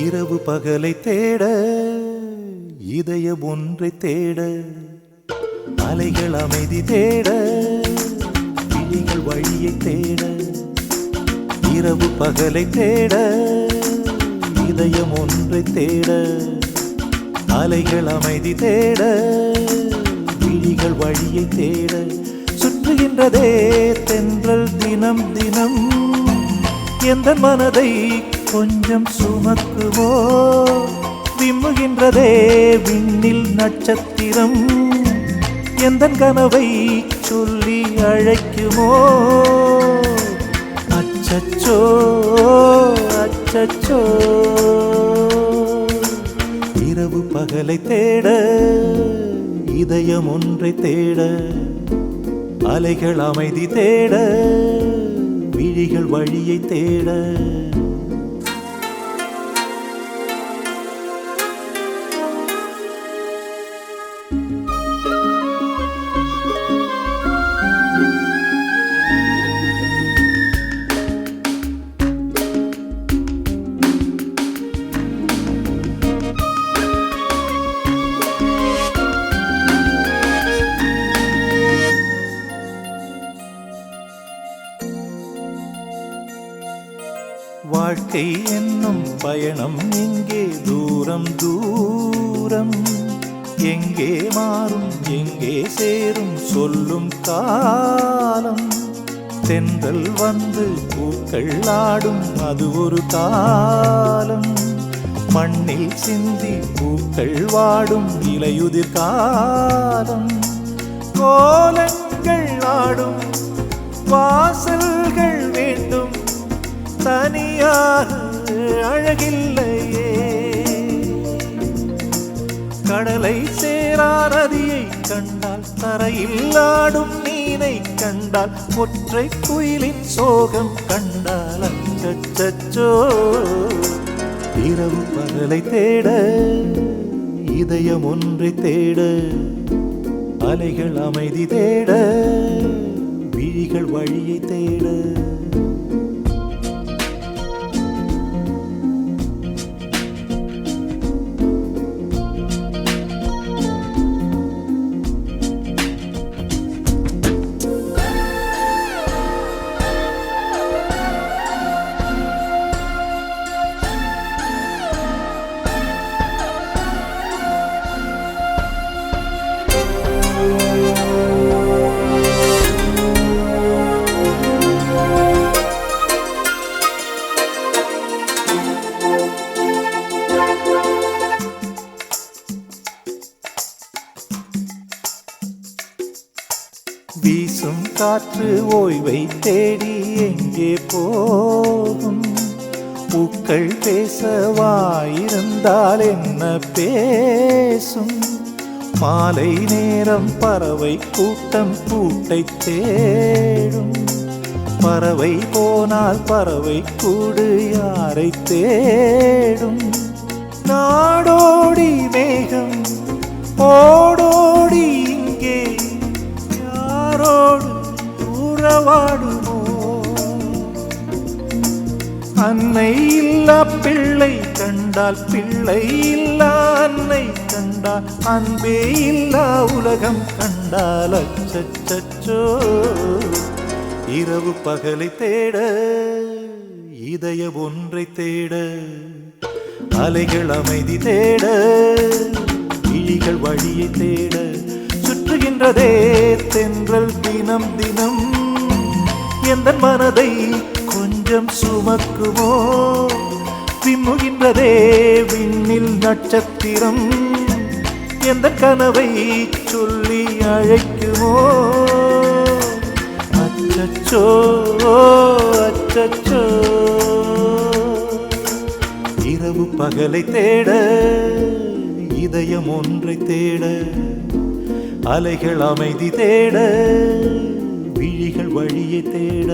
இரவு பகலை தேட இதய ஒன்றை தேட அலைகள் அமைதி தேட விழிகள் வழியை தேட இரவு பகலை தேட இதயம் ஒன்றை தேட அலைகள் அமைதி தேட விழிகள் வழியை தேட சுற்றுகின்றதே தென்றல் தினம் தினம் எந்த மனதை கொஞ்சம் சுமக்குவோ? விம்முகின்றதே விண்ணில் நட்சத்திரம். எந்த கனவை சொல்லி அழைக்குமோ? அச்சச்சோ அச்சச்சோ. இரவு பகலை தேட இதயம் ஒன்றை தேட அலைகள் அமைதி தேட விழிகள் வழியை தேட. வாழ்க்கை என்னும் பயணம் எங்கே? தூரம் தூரம். எங்கே மாறும் எங்கே சேரும்? சொல்லும் காலம். தென்றல் வந்து பூக்கள் ஆடும் அது ஒரு காலம். மண்ணில் சிந்தி பூக்கள் வாடும் இலையுதிர் காலம். கோலங்கள் ஆடும் வாசல்கள் வேண்டும். தனியாக அழகில்லையே. கடலை சேரா நதியை கண்டால் தரையில் ஆடும் மீனை கண்டால் ஒற்றை குயிலின் சோகம் கண்டால் அச்சச்சோ. இரவு பகலை தேட இதயம் ஒன்றை தேட அலைகள் அமைதி தேட விழிகள் வழியை தேட. வீசும் காற்று ஓய்வை தேடி எங்கே போகும்? பூக்கள் பேசவாயிருந்தால் என்ன பேசும்? மாலை நேரம் பறவை கூட்டம் கூட்டை தேடும். பறவை போனால் பறவை கூடு யாரை தேடும்? நாடோடி மேகம் ஓடோடி அன்னை இல்லா பிள்ளை கண்டால் பிள்ளை இல்லா அன்னை கண்டால் அன்பே இல்லா உலகம் கண்டால் அச்சச்சோ இரவு பகலை தேட இதய ஒன்றை தேட அலைகள் அமைதி தேட இழிகள் வழியை தேட சுற்றுகின்றதே தென்றல் தினம் தினம் எந்த மனதை கொஞ்சம் சுமக்குவோ விம்முகின்றதே விண்ணில் நட்சத்திரம். எந்த கனவை சொல்லி அழைக்குமோ அச்சச்சோ அச்சச்சோ. இரவு பகலை தேட இதயம் ஒன்றை தேட அலைகள் அமைதி தேட விழிகள் வழியை தேட.